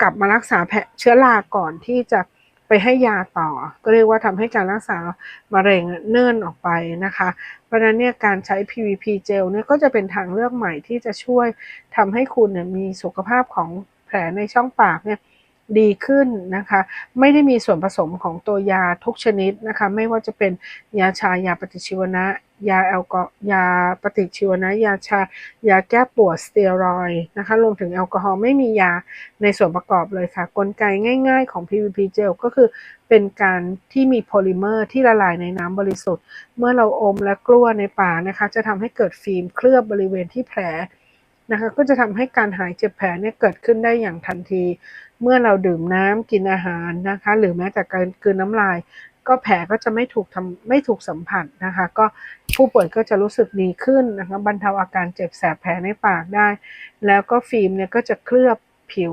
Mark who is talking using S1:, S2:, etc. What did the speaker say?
S1: กลับมารักษาแผลเชื้อราก่อนที่จะไปให้ยาต่อ ก็เรียกว่าทำให้การรักษามะเร็งเนิ่นออกไปนะคะ เพราะฉะนั้นเนี่ยการใช้ PVP เจลเนี่ยก็จะเป็นทางเลือกใหม่ที่จะช่วยทำให้คุณเนี่ยมีสุขภาพของแผลในช่องปากเนี่ย ดีขึ้นนะคะ ไม่ได้มีส่วนผสมของตัวยาทุกชนิดนะคะ ไม่ว่าจะเป็นยาชายาปฏิชีวนะ ยาแอลกอยาปฏิชีวนะ ยาชายาแก้ปวดสเตียรอยนะคะ รวมถึงแอลกอฮอล์ไม่มียาในส่วนประกอบเลยค่ะ กลไกง่าย ๆ ของ PVP เจลก็คือเป็นการที่มีโพลิเมอร์ที่ละลายในน้ำบริสุทธิ์ เมื่อเราอมและกลั้วในปากนะคะ จะทำให้เกิดฟิล์มเคลือบบริเวณที่แผล นะคะก็จะทำให้การหายเจ็บแผลเนี่ยเกิดขึ้นได้อย่างทันที เมื่อเราดื่มน้ำกินอาหารนะคะ หรือแม้แต่การกินน้ำลาย ก็แผลก็จะไม่ถูกทำไม่ถูกสัมผัสนะคะ ก็ผู้ป่วยก็จะรู้สึกดีขึ้นนะคะบรรเทาอาการเจ็บแสบแผลในปากได้ แล้วก็ฟิล์มเนี่ยก็จะเคลือบผิว